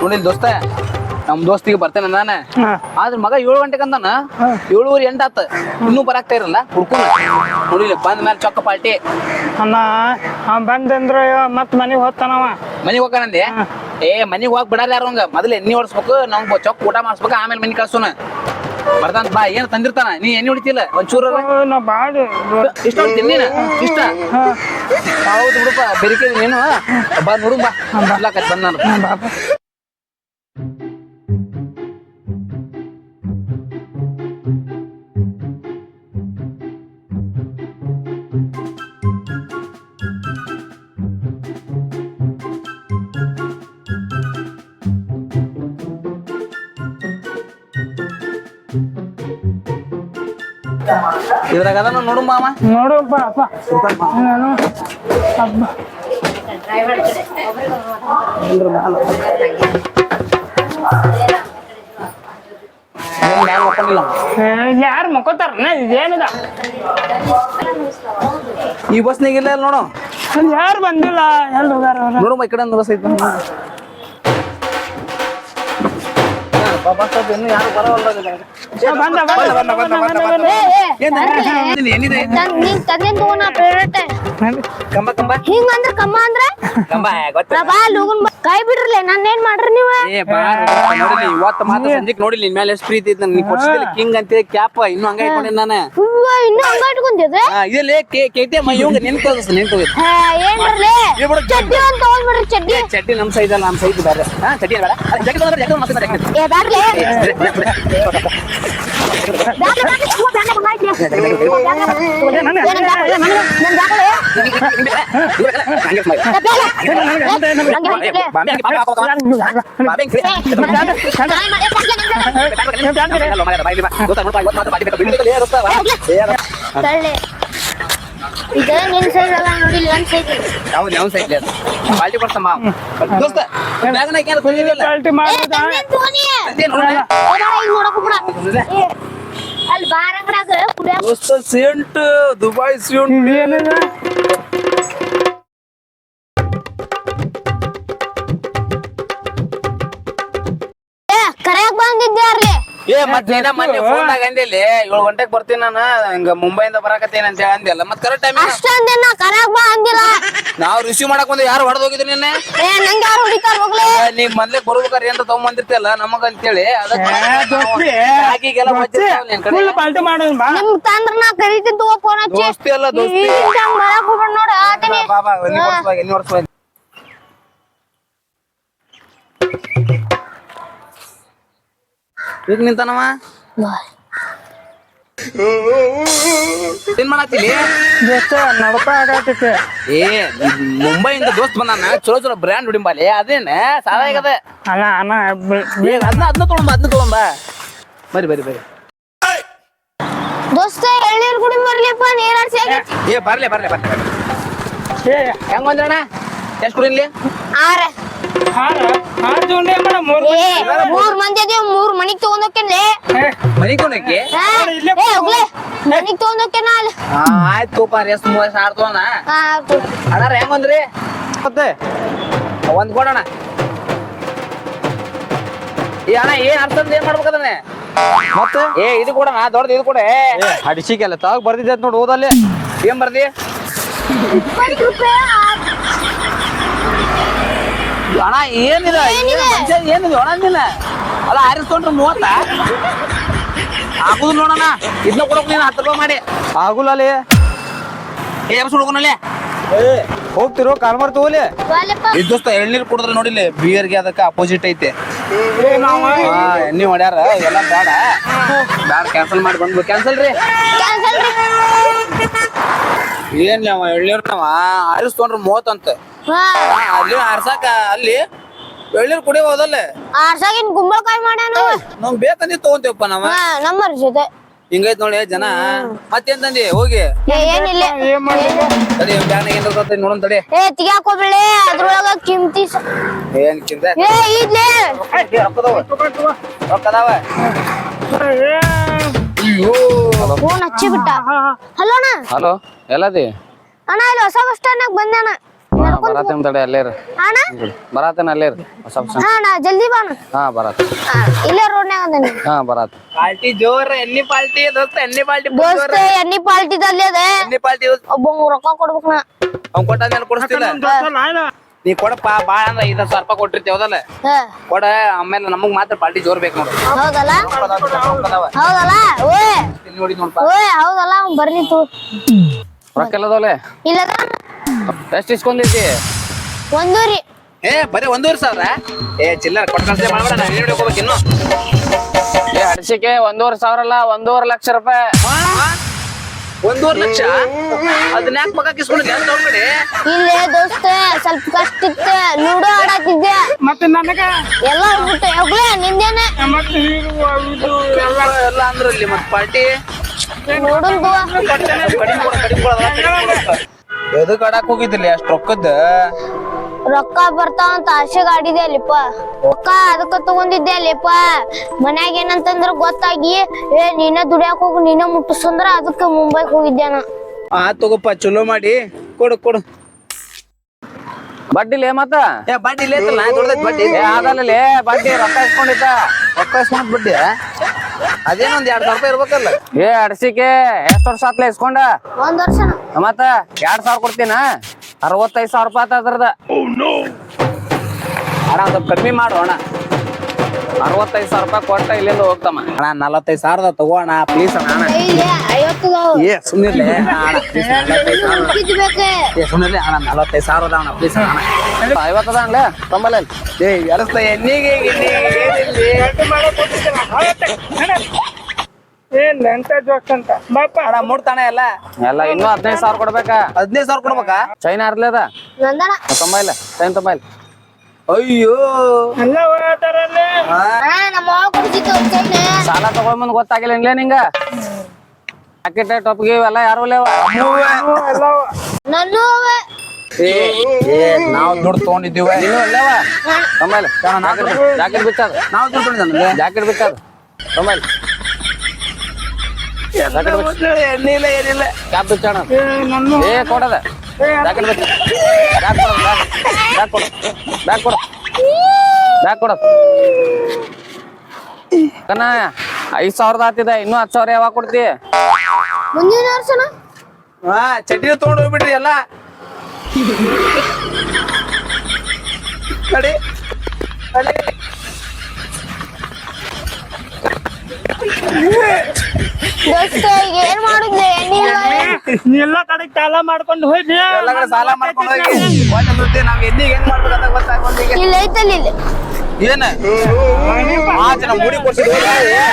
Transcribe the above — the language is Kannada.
ನೋಡಿಲ್ ದೋಸ್ತ ನಮ್ ದೋಸ್ತಿಗೆ ಬರ್ತೇನೆ ನಾನು. ಹಾ. ಆದ್ರ ಮಗ ಏಳು ಗಂಟೆಗೆ ಅಂದಾನ? ಏಳುವರೆ ಎಂಟಾತ ಇನ್ನೂ ಬರಾಕ್ತಾ ಇರಲ್ಲ? ಹುಡ್ಕೊಂಡ ನೋಡಿಲ್ಲ ಬಂದ ಮೇಲೆ ಚೊಕ್ಕ ಪಾಲ್ಟಿ ಅಣ್ಣ ಅವ ಬಂದಂದ್ರ ಮತ್ ಮನೆಗೆ ಹೋಗ್ತಾನವ ಮನಿಗ್ ಹೋಗ್ಕನಂದೆ ಏ ಮನಿಗ್ ಹೋಗ್ ಬಿಡಲ್ಲ ಯಾರು ಹಂಗ? ಮೊದಲು ಎಣ್ಣೆ ಹೊಡ್ಸ್ಬೇಕು ನಾವ್ ಚೊಕ್ಕ ಊಟ ಮಾಡಿಸ್ಬೇಕು ಆಮೇಲೆ ಮನಿ ಕಳ್ಸೋಣ. ಬರ್ತಾನ ಬಾ ಏನ್ ತಂದಿರ್ತಾನ? ನೀ ಎಣ್ಣೆ ಹೊಡಿತಿಲ್ಲ? ಒಂಚೂರು ಓ, ನಾ ಬಾಳ ಇಷ್ಟ ಹೊಡಿತೀನಿ ನೀನು ಇಷ್ಟ? ಹೌದು ಬಿಡಪ್ಪ ಬೆರಿಕೆ ನೀನು ಬಾ ನೋಡು ಬಾ. ಬರ್ಲಾಕತ್ ಬಂದ ನಾನು. ಇದ್ರಾಗ ಅದನ್ನ ನೋಡು ಮಾಮ ನೋಡು ಅಪ್ಪ. ನಾನು ಅಬ್ಬ ಯಾರು ಮಕ್ಕೋತಾರ? ಇದೇನಿದ? ಈ ಬಸ್ನಾಗ ಇಲ್ಲ ನೋಡು. ಯಾರು ಬಂದಿಲ್ಲ? ಎಲ್ಲ ನೋಡು ಈ ಕಡೆ ಒಂದು ಬಸ್ ಐತೆ. ಇನ್ನು ಯಾರು ಬರೋವಲ್ಲ ಏನಿದೆ ನನ್ ನೀನ್ ತಂದಿನ್ ತಗೋ ನಾ ಫೇವ್ರೇಟ್ ಕಂಬ ಕಂಬ. ಹಿಂಗ ಅಂದ್ರ ಕಮ್ಮ ಅಂದ್ರ? ಕಂಬ ಗೊತ್ತ. ಬಾ ಲೂಗುನ್ ಬಾ. ಕೈ ಬಿಡ್ರಲೆ ನನ್ ಏನ್ ಮಾಡ್ರಿ ನೀವು? ಏ ಬಾ ನೋಡಿಲಿ ಇವತ್ತು ಮಾತ್ರ ಸಂಜೆಕ್ ನೋಡಿಲಿ ನಿನ್ ಮೇಲೆ ಎಷ್ಟು ಪ್ರೀತಿ ಇತ್ತು ನೀ ಕೊಡ್ಸಿದಿಲ್ಲ ಕಿಂಗ್ ಅಂತ ಕ್ಯಾಪ್ ಇನ್ನು ಹಂಗ ಇಟ್ಕೊಂಡಿ ನಾನು. ಇನ್ನು ಹಂಗ ಇಟ್ಕೊಂತಿದ್ದೆ ಇದಲ್ಲಿ ಕೇತೆ ಮೈ ಇವಂಗ ನೆನ್ಕೋದ ನೆನ್ಕೋ ಏನ್ರಲೆ ಏ ಬಿಡು, ಚಡ್ಡಿ ಒಂದ್ ತಗೊಂಡ್ಬಿಡ್ರಿ ಚಡ್ಡಿ. ಚಡ್ಡಿ ನಮ್ ಸೈಜ್ ಅಲ್ಲ ನಮ್ ಸೈಜ್ ಬೇರೆ. ಹಾ ಚಡ್ಡಿ ಬೇಡ. ಜಗ್ಗಿ ಜಗ್ಗಿ ಮತ್ತೆ ಜಾಕೆಟ್ ಏ ಬ್ಯಾಡ್ಲೆ ಬ್ಯಾಡ್ಲೆ, ಬ್ಯಾಡ್ಲೆ, ನನ್ ನನ್ ಬ್ಯಾಡ್ಲೆ. ಇದು ನಿನ್ ಸೈಜ್ ಅಲ್ಲ ನೋಡಿ ನನ್ ಸೈಜ್ ಪಾಲ್ಟಿ ಕೊಡ್ಸಮ್ಮ ದೋಸ್ತ ಬ್ಯಾಗ್ನ ಏನಾದ್ರು ಕೊಡ್ಲಿಲ್ಲ ಪಾಲ್ಟಿ ಏ ಮಾಡುದ ತಂದೆ ತೋನಿ ಅದೇ ನೋಡೋಣ. ಇಲ್ಲಿ ನೋಡಕ್ ಬಿಡ ಏ, ಅಲ್ಲಿ ಬಾರಂಗಡಾಗ ಕುಡಿಯಾಕ ದೋಸ್ತ ಸೆಂಟ್ ದುಬೈ ಸೆಂಟ್ ಏನಿದ ಏ ಕರೆಯಾಕ್ ಬಂದಿದ್ಯಾರ್ಲಿ ಮತ್ತೆ ಏನ ಮೊನ್ನೆ ಫೋನ್ದಾಗ ಅಂದಿಲ್ಲಿ ಏಳು ಗಂಟೆಗೆ ಬರ್ತೀನಿ ನಾನು ಹಿಂಗ ಮುಂಬೈಯಿಂದ ಬರಾಕತ್ತೇನ ಅಂತ ಹೇಳಿ ಅಂದಿಲ್ಲ ಮತ್ತೆ ಕರೆಕ್ಟ್ ಟೈಮ್ ಅಷ್ಟೊಂದಿನ ಕರೆಕ್ಟ್ ಬಾ ಅಂದಿಲ್ಲ. ನಾವು ರಿಸೀವ್ ಮಾಡಕ್ ಬಂದು ಯಾರು ಹೊಡೆದು ಹೋಗಿದ್ರು ನಿನ್ನೆ? ಏ ನಂಗೆ ಯಾರು ಹುಡಿತಾರ ಹೋಗ್ಲಿ. ನೀ ಮೊದ್ಲೇ ಬರ್ಬೇಕಾರೆ ಏನ್ರ ತಗೊಂಬಂದಿರ್ತಿಯಲ್ಲ ನಮಗ ಅಂತೇಳಿ ಅದಕ್ಕೆ ದೋಸ್ತಿ ಬ್ಯಾಗಿಗೆಲ್ಲ ಕಡೆ. ಫುಲ್ ಪಾಲ್ಟಿ ಮಾಡೋದು ಬಾ. ನಿಮ್ ತಂದ್ರ ನಾ ಕರಿತಿದ್ದು ಫೋನ್ ಹಚ್ಚಿ. ದೋಸ್ತಿ ಅಲ್ಲ ದೋಸ್ತಿ. ಹಂಗ ಬರಕ್ ಹೋಗ್ಬೇಡ ನೋಡ ಆತನಿ ಬಾ ಬಾ ಎಣ್ಣೆ ಕೊಡ್ಸ್ಬಾ ಎಣ್ಣೆ ಕೊಡ್ಸ್ಬಾ ಈಗ ನಿಂತಾನವ? ಏನ್ ಮಾಡತ್ತೀಲಿ ದೋಸ್ತ ನಡಪ ಏ ಮುಂಬೈಯಿಂದ ದೋಸ್ತ್ ಬಂದಾನ. ಚಲೋ ಚಲೋ ಬ್ರ್ಯಾಂಡ್ ಹುಡಿಂಬಾಲಿ ಅದೇನ? ಸಾಲ ಆಗದ? ಅಲ್ಲ ಅಣ್ಣ ಅದನ್ನ ಅದನ್ನ ತಗೊಂಬ ಅದನ್ನ ತಗೊಂಬ. ಬರ್ರಿ ಬರ್ರಿ ಬರ್ರಿ ದೋಸ್ತ ಎಳ್ನೀರ್ ಕುಡಿ ಬರ್ಲಿಪ್ಪ ನೀರ್ ಆಡ್ಸಿ ಏ ಬರ್ಲಿ ಬರ್ಲಿ ಏ ಹೆಂಗ್ ಬಂದ್ರಣ್ಣ ಎಷ್ಟು ಕುಡಿಲಿ? ಆರ. ಮೂರ್ ಮಂದಿ ಮನಿಗ್ ತಗೊಂಡ್ ಹೋಗ್ತೇನೆ ಮನಿಗ್ ತೊಗೊಂಡೋಗಿ ಏ ಹೋಗ್ಲೆ. ಮನಿಗ್ ತಗೊಂಡ್ ಹೋಗ್ತೇನ ಅಲ್ಲಿ. ಆಯ್ತು ತೂಪ ಎಸ್ ಮೂವತ್ತು ಸಾವಿರ ತೊಗೊಂಡ ಹಾ ಅಣ್ಣಾರ ಹೆಂಗ್ ಬಂದ್ರಿ? ಮತ್ತೆ? ಒಂದ್ ಕೊಡೋಣ. ಏ ಅಣ್ಣ ಏನ್ ಅರ್ಥದ ಏನ್ ಮಾಡ್ಬೇಕದನ್ನೇ ಮತ್ತೆ? ಏ ಇದು ಕೊಡಣ ದೊಡ್ಡದು ಇದು ಕೊಡೆ. ಅಡಿಸಿಗೆಲ್ಲ ತಾವಾಗ ಬರ್ದಿದ್ದೆ ಅಂತ ನೋಡಿ ಓದಲ್ಲಿ. ಏನ್ ಬರ್ದಿ? ಅಣ್ಣ ಏನಿದೆ? ಏನಿದೆ? ಅಣ್ಣ ಏನಿದೆ ಅಲ್ಲ ಆರಿಸ್ಕೊಂಡ್ರೆ ಮೂವತ್ತ? ಆಗುದು ನೋಡಣ. ಇದನ್ನ ಕೊಡಕ್ ನೀನು ಹತ್ತು ರೂಪಾಯಿ ಮಾಡಿ. ಆಗುಲ್ಲ ಏ ಎಬ್ಸ್ ಹುಡುಗನಲ್ಲಿ. ಹೋಗ್ತಿರೋ ಕಾಲ್ ತಗೋಲಿ ಈ ದೋಸ್ತ ಎಳ್ನೀರ್ ಕುಡಿದ್ರೆ ನೋಡಿಲ್ಲ ಬಿಯರ್ಗೆ ಅದಕ್ಕೆ ಅಪೋಸಿಟ್ ಐತೆ. ಹಾ ಎಣ್ಣೆ ಹೊಡ್ಯಾರ ಎಲ್ಲ ಬೇಡ. ಬೇಡ ಕ್ಯಾನ್ಸಲ್ ಮಾಡಿ ಬಂದ್ಬಿಡು. ಕ್ಯಾನ್ಸಲ್ ರೀ. ಕ್ಯಾನ್ಸಲ್ ಏನ್ ಅವ ಎಳ್ನೀರ್ ನಾವ ಆರಿಸ್ಕೊಂಡ್ರೆ ಮೂವತ್ತಂತ. ಅಲ್ಲಿ ಆರ್ಸಾಕ ಅಲ್ಲಿ ಎಳ್ನೀರ್ ಕುಡಿಯೋದಲ್ಲ ಆರ್ಸಾಗಿನ್ ಗುಂಬಳಕಾಯಿ ಮಾಡ್ಯಾನ ನಮ್ ಬೇಕಂದಿ ತಗೊಂತೇವಪ್ಪ ನಾವ? ಹಾ ನಮ್ಮರ್ ಜೊತೆ. ಹಿಂಗೈತ್ ನೋಡಿ ಜನ. ಮತ್ತೇನ್ ತಂದಿ? ಹೋಗಿ. ಏ ಏನಿಲ್ಲ. ತಡಿ ಬ್ಯಾಗ್ನಾಗ ಏನ್ ಇರ್ತೈತಿ ನೋಡೋಣ ತಡಿ. ಏ ತಿಗ್ಯಾಕ್ ಹೋಗ್ಬೇಡಿ ಅದ್ರೊಳಗ ಕಿಮ್ತಿ ಸ- ಏನ್ ಕಿಂದ ಏ ಇದ್ಲೇ. ರೊಕ್ಕದವ? ರೊಕ್ಕದಾವ? ಅಯ್ಯೋ. ಫೋನ್ ಹಚ್ಚಿ ಬಿಟ್ಟ ಹಲೋ ಅಣ್ಣ. ಹಲೋ ಎಲ್ಲದಿ? ಅಣ್ಣ ಇಲ್ಲಿ ಹೊಸ ಬಸ್ ಸ್ಟ್ಯಾಂಡ್ ಬಂದೆ ಅಣ್ಣ. ಬರತ್ತೇನ್ ತಡೆ ಅಲ್ಲೇ ಇರು. ಅಣ್ಣ? ಬರತ್ತೇನ ಅಲ್ಲೇ ಇರು. ಸ್ವಲ್ಪ ಹಾ ಅಣ್ಣ ಜಲ್ದಿ ಬಾ ಅಣ್ಣ. ಹಾ ಬರತ್ತ ಹಾ, ಇಲ್ಲೇ ರೋಡ್ನ್ಯಾಗ ಅದೇನಿ. ಹಾ ಬರತ್ತ ಪಾರ್ಟಿ ಜೋರ್ ಎಣ್ಣಿ ಪಾರ್ಟಿ ದೋಸ್ತ ಎಣ್ಣಿ ಪಾರ್ಟಿ ದೋಸ್ತ ಎಣ್ಣಿ ಪಾಲ್ಟಿದಲ್ಲಿ ಅದ. ಎಣ್ಣಿ ಪಾರ್ಟಿ ಒಬ್ಬ ರೊಕ್ಕ ಕೊಡ್ಬೇಕ್ ನಾ. ಅವ್ನ್ ಕೊಟ್ಟ ಕೊಡಿಸ್ತಿಲ್ಲ ನೀ ಕೊಡಪ್ಪ ಬಾಳ ಅಂದ್ರ ಐದ್ ಸಾವಿರ ರೂಪಾಯಿ ಕೊಟ್ಟಿರ್ತಿ ಹೌದಲ್ಲ? ಹಾ, ಕೊಡ ಆಮೇಲೆ ನಮಗ್ ಮಾತ್ರ ಪಾರ್ಟಿ ಜೋರ್ ಬೇಕು ನೋಡು. ಹೌದಲ್ಲ? ಅದಾವ. ಹೌದಲ್ಲ? ಓಯ್. ಇಲ್ಲಿ ನೋಡಿ ನೋಡ್ಪ ಓಯ್ ಹೌದಲ್ಲ ಅವ್ನ್ ಬರ್ಲಿ ತೂ. ರೊಕ್ಕ ಇಲ್ಲ ಎಷ್ಟ್ ಇಸ್ಕೊಂಡಿದ್ದಿ? ಒಂದೂರಿ. ಏ ಬರೀ ಒಂದೂವರೆ ಸಾವಿರ? ಏ ಚಿಲ್ಲರ್ ಕೊಟ್ಟು ಕಳ್ಸಿ ಮಾಡ್ಬೇಡ ನಾನು ಏನು ಹೋಗ್ಬೇಕು ಇನ್ನು. ಏ ಅಡಿಸಿಕೆ ಒಂದೂವರೆ ಸಾವಿರ ಅಲ್ಲ ಒಂದೂವರೆ ಲಕ್ಷ ರೂಪಾಯಿ. ಒಂದೂವರೆ ಲಕ್ಷ? ಅದನ್ನ ಯಾಕೆ ಪಕ್ಕ ಕಿಸ್ಕೊಂಡಿದ್ದೆ? ಅಂತ ನೋಡ್ಬೇಡಿ ಇಲ್ಲೇ ದೋಸ್ತ ಸ್ವಲ್ಪ ಕಷ್ಟ ಇತ್ತು. ಲೂಡೋ ಆಡಾತಿದ್ದೆ. ಮತ್ತೆ ನನಗ? ಎಲ್ಲ ಹೋಗ್ಬಿಟ್ಟು ಹೋಗ್ಲೇ ನಿಂದೇನೆ? ಮತ್ತೆ ಇದು ಎಲ್ಲ. ಎಲ್ಲ ಅಂದ್ರ ಇಲ್ಲಿ ಮತ್ ಪಾರ್ಟಿ? ನೋಡುನ್ ತಗೋ. ಕಡಿಮೆ ಕೊಡ ಕಡಿಮೆ ಕೊಡ. ಎದಕ್ ಆಡಕ್ ಹೋಗಿದ್ದಿಲ್ಲ ಅಷ್ಟ್ ರೊಕ್ಕದ ರೊಕ್ಕ ಬರ್ತಾವ ಅಂತ ಆಡಿದೆ ಅಲ್ಲಿಪ್ಪ. ರೊಕ್ಕ ಅದಕ್ಕ ತಗೊಂಡಿದ್ದೆ ಅಲ್ಲಿಪ್ಪ. ಮನ್ಯಾಗ ಏನಂತಂದ್ರ ಗೊತ್ತಾಗಿ ಏ ನೀನ ದುಡಿಯಾಕ ಹೋಗಿ ನೀನ ಮುಟ್ಟಿಸಂದ್ರ ಅದಕ್ಕ ಮುಂಬೈಗ್ ಹೋಗಿದ್ದೆ ನಾ. ಆ ತಗೋಪ್ಪ ಚಲೋ ಮಾಡಿ. ಕೊಡು ಕೊಡು. ಬಡ್ಡಿಲೇ ಮತ್ತ? ಏ ಬಡ್ಡಿ ಇಲ್ಲ ಐತಲ್ಲ ನಾ ದೊಡ್ಡದೈತ್ ಬಡ್ಡಿ. ಏ ಆಗಲ್ಲೇ ಬಡ್ಡಿ ರೊಕ್ಕ ಇಸ್ಕೊಂಡಿದ್ದ. ರೊಕ್ಕ ಇಸ್ಕೊಂಡ್ ಬಡ್ಡಿ ಅದೇನೊಂದ್ ಎರಡ್ ಸಾವಿರ ರೂಪಾಯಿ ಇರ್ಬೇಕಲ್ಲ. ಏ ಅಡ್ಸಿಕೆ ಎಷ್ಟ್ ವರ್ಷ ಆತ್ಲೆ ಇಸ್ಕೊಂಡ? ಒಂದ್ ವರ್ಷನ? ಮತ್ತ ಎರಡ್ ಸಾವಿರ ಕೊಡ್ತೀನ? ಅರವತ್ತೈದು ಸಾವಿರ ರೂಪಾಯಿ ಆತ ಅದ್ರದ. ಅಣ್ಣ ಸ್ವಲ್ಪ ಕಡಿಮೆ ಮಾಡು ಅಣ್ಣ. ಅರವತ್ತೈದು ಸಾವಿರ ರೂಪಾಯಿ ಕೊಟ್ಟ ಇಲ್ಲಿಂದ ಹೋಗ್ತಮ್ಮ. ಅಣ್ಣ ನಲವತ್ತೈದು ಸಾವಿರದ ತಗೋ ಅಣ್ಣ ಪ್ಲೀಸ್ ಅಣ್ಣ ಅಣ್ಣ. ಐವತ್ತು ಏ ಸುಮ್ಮನೆ ಅಣ್ಣ ಸುಮ್ಮನೆ ಅಣ್ಣ ನಲವತ್ತೈದು ಸಾವಿರ. ಅದ ಅಣ್ಣ ಪ್ಲೀಸ್ ಅಣ್ಣ ಐವತ್ತದ ಅನ್ಲೇ ತೊಂಬಲ್ಲ. ಏ ಎರಸ್ತ ಎಣ್ಣಿಗೆ ಏನ್ ಎಂತ ಜೋಕ್ ಅಂತ. ಬಾಪ ಅಣ್ಣ ಮೂಡ್ತಾನೆ ಎಲ್ಲ? ಎಲ್ಲ ಇನ್ನೂ ಹದಿನೈದು ಸಾವಿರ ಕೊಡ್ಬೇಕಾ? ಹದಿನೈದು ಸಾವಿರ ಕೊಡ್ಬೇಕಾ? ಚೈನ್ ಚೈನ್ ಅಯ್ಯೋ. ಎಲ್ಲ ಹೋಗತಾರಲ್ಲೇ ನಮ್ಮ ಸಾಲ ತಗೊಂಡ್ ಮುಂದ್ ಗೊತ್ತಾಗಿಲ್ಲ ನಿಂಗೆ? ನಿಂಗ ಪ್ಯಾಕೆಟ್ ಟೊಪ್ಗೆ ಇವೆಲ್ಲ ಯಾರು ಎಲ್ಲ ನನ್ನೂ ಏ ಏ ನಾವು ದುಡ್ಡು ತಗೊಂಡಿದ್ದೀವಿ. ನೀನು ಜಾಕೆಟ್ ಬಿಚ್ಚದ ನಾವು ದುಡ್ಡು ಜಾಕೆಟ್ ಬಿಚ್ಚದ ಬಿಚ್ಚ ಎಣ್ಣೆ ಇಲ್ಲ ಏನಿಲ್ಲ ಕ್ಯಾಪ್ ಬಿಚ್ಚಣ? ಏ ನನ್ನ ಏ ಕೊಡದ. ಜಾಕೆಟ್ ಬಿಚ್ಚ ಬ್ಯಾಗ್ ಕೊಡ ಬ್ಯಾಗ್. ಕೊಡ. ಬ್ಯಾಗ್ ಕೊಡ. ಬ್ಯಾಗ್ ಕೊಡ. ಕನ್ನ ಐದ್ ಸಾವಿರದ ಆತಿದ. ಇನ್ನೂ ಹತ್ತು ಸಾವಿರ ಯಾವಾಗ ಕೊಡ್ತಿ? ಮುಂದಿನ ವರ್ಷನ ಹಾ ಚಟ್ನಿ ತಗೊಂಡ್ ಹೋಗ್ಬಿಟ್ರಿ ಎಲ್ಲ. ಕಡೆ ಕಡಿ ದೋಸ್ತ ಏನ್ ಮಾಡುದ್ಲೆ? ನೀಲ್ಲ ಕಡೆ ಸಾಲ ಮಾಡ್ಕೊಂಡು ಹೋಗಿ ಎಲ್ಲ ಕಡೆ ಸಾಲ ಮಾಡ್ಕೊಂಡು ಹೋಗಿ. ಒಂದ್ ನಾವ್ ಎದ್ದಿಗೆ ಏನ್ ಮಾಡ್ಬೇಕಂತ ಗೊತ್ತಾಗ ಇಲ್ಲ ಐತಲ್ಲಿ ಇಲ್ಲ. ಆ ಮುಡಿ ಏ